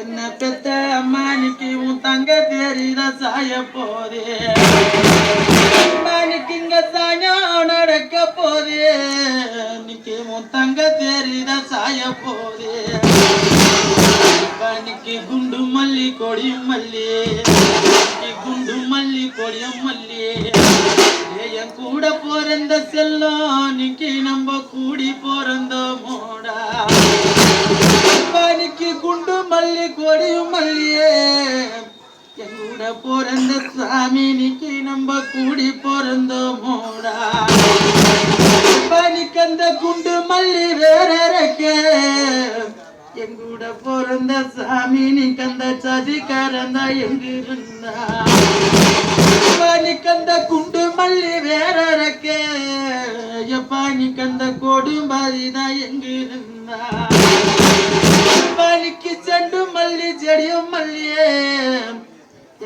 என்ன பெத்த அம்மானிக்கு உன் தங்க தெரியுத சாய போதே? அம்மானிக்கு இங்க சாயம் நடக்க போதே. இன்னைக்கு உன் தங்க தெரியுத சாய போதே. அம்மானிக்கு குண்டு மல்லி கொடியும் மல்லி. குண்டு மல்லி கொடியும் மல்லி. என் கூட பிறந்த செல்லம் இன்னைக்கு நம்ம கூடி பிறந்த மோடா மல்லி குண்டு மல்லி கொடியும் மல்லியே. எங்கூட பிறந்த சாமி நிக்கி நம்ம கூடி பிறந்த மோடா பனிக்கு அந்த குண்டு மல்லி வேற எங்கூட பிறந்த சாமி நீ கந்த சதிக்காரந்தா எங்க இருந்தா பனிக்கு அந்த குண்டு மல்லி வேற இருக்க எப்பா நீக்கு அந்த கொடும்பாதிதான் எங்க இருந்தா செடியும்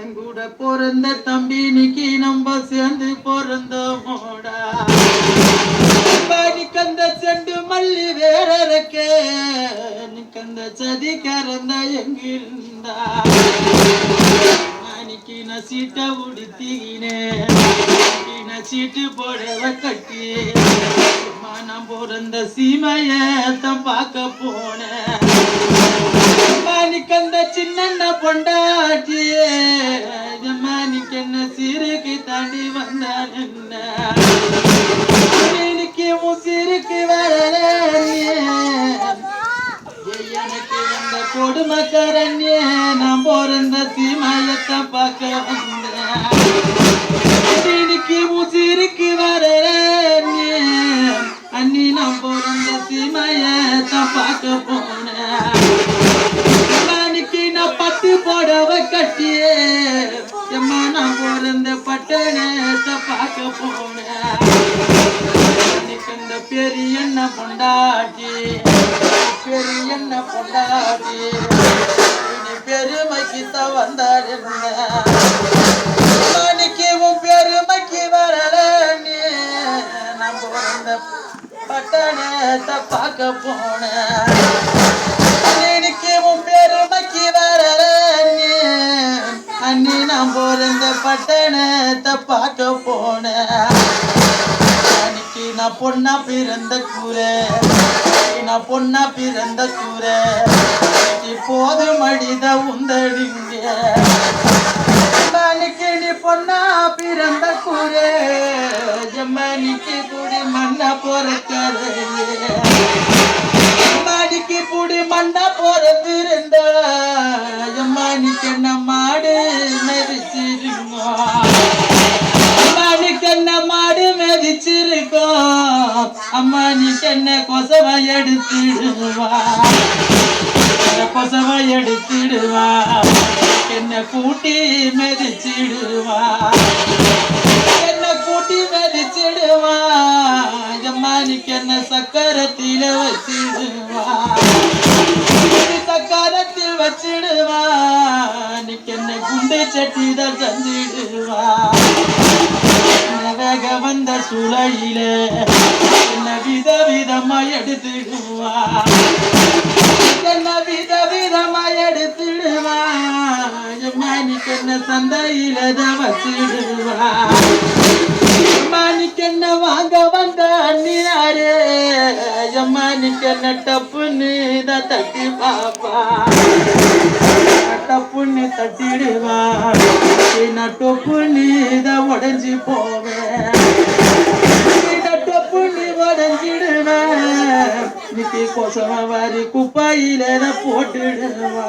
என் கூட பிறந்த தம்பி நிக்கி நம்ம சேர்ந்து பிறந்த மோடா பனிக்கு செண்டு மல்லி வேற இருக்கே நிக்கு சதி கறந்த எங்கிருந்தா. அன்னைக்கு நான் சீட்டை உடுத்தினே. நான் போடவ கட்டி. அம்மா, பிறந்த சீமையத்தான் பார்க்க போனேன் அன்னைக்கு சின்ன பொண்டாட்டியே அம்மானிக்கு என்ன சிறுக்கு தாண்டி வந்தான் என்ன? இன்னைக்கு சிறுக்கு வரலே எனக்கு வந்த கொடுமக்காரண்ணே நான் பிறந்த சீமாயத்தை பார்க்க வந்தேன். இன்னைக்கு முசிறுக்கு வரண்ணே அண்ணி நான் பிறந்த சீமாயத்தை பார்க்க போ பார்க்க போனேன் பெரிய என்ன பொண்டாட்டி? பெரிய என்ன பொண்டாட்டி? இனி பெருமைக்கு தான் வந்தாள் பெருமைக்கு வரல பட்டணத்தை பார்க்க போ நான் பிறந்த பட்டணத்தை பார்க்க போனேன். அன்னைக்கு நான் பொண்ணா பிறந்த கூரை நான் பொண்ணா பிறந்த கூரை. இப்போது மடித உந்தடிங்க. அன்னைக்கு நீ பொண்ணா பிறந்த கூரை எம்மனிக்கு குடி மண்ணா பொறக்கரு மாடு அம்மா நீ என்ன கொசவா எடுத்துடுவா. கொசவா எடுத்துடுவா. என்ன கூட்டி மெதிச்சிடுவா. என்ன கூட்டி மெதிச்சிடுவா. நீ என்ன சக்கரத்தில வச்சிடுவா. சக்கரத்தில் வச்சிடுவா. நீ என்ன குண்டை சட்டி தான் தந்திடுவா. வந்த என்ன வித விதமா எடுத்துடுவா என்ன வித விதமா எடுத்துடுவா அம்மானிக்கு என்ன சந்தையில தான் வச்சிடுவா அம்மானிக்கு என்ன வாங்க வந்த அண்ணினாரே அம்மானிக்கு என்ன டப்புன்னு தான் தட்டி பாப்பா டப்புன்னு தட்டிடுவா நான் டொப்புன்னு தான் உடஞ்சி போவேன். கொசவ வரி குப்பையில போட்டுடுவா